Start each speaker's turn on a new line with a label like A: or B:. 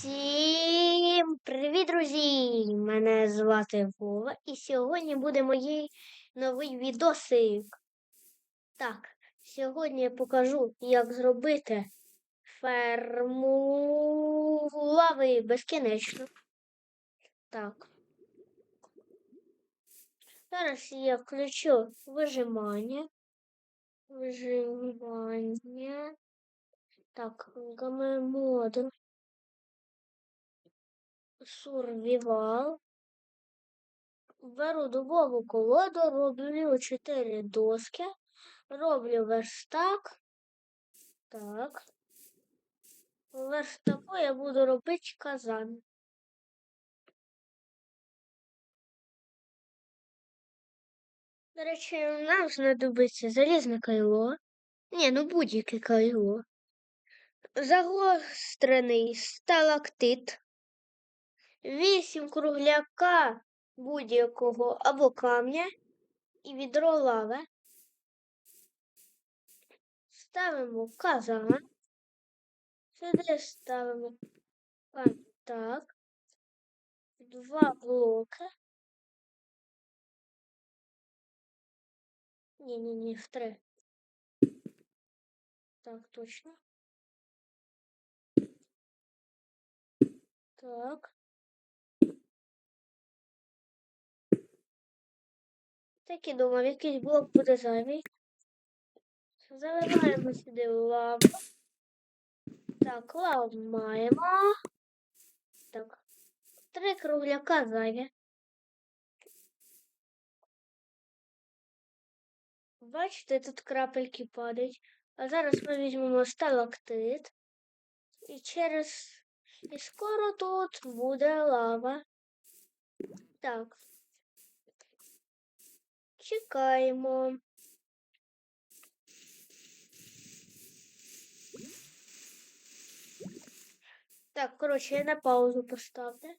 A: Всім привіт, друзі! Мене звати Вова, і сьогодні буде мій новий відосик. Так, сьогодні я покажу, як зробити ферму лави безкінечно. Так. Зараз я включу вижимання. Вижимання. Так, гамемоду. Сурвівал. Беру дубову колоду, роблю 4 доски, роблю верстак. Так. У верстаку я буду робити казан. До речі, нам знадобиться залізне кайло. Ні, ну будь-яке кайло. Загострений сталактит. Вісім кругляка будь-якого або камня і відро лави. Ставимо казан. Сюди ставимо так. Два блоки. Ні-ні-ні, в три. Так, точно. Так. Так і думав, якийсь блок буде зайвий. Заливаємо сюди лаву. Так, лаву маємо. Так. Три кругляка зайві. Бачите, тут крапельки падають. А зараз ми візьмемо сталактит. І через. І скоро тут буде лава. Так. Чекаємо. Так, коротше, я на паузу поставлю.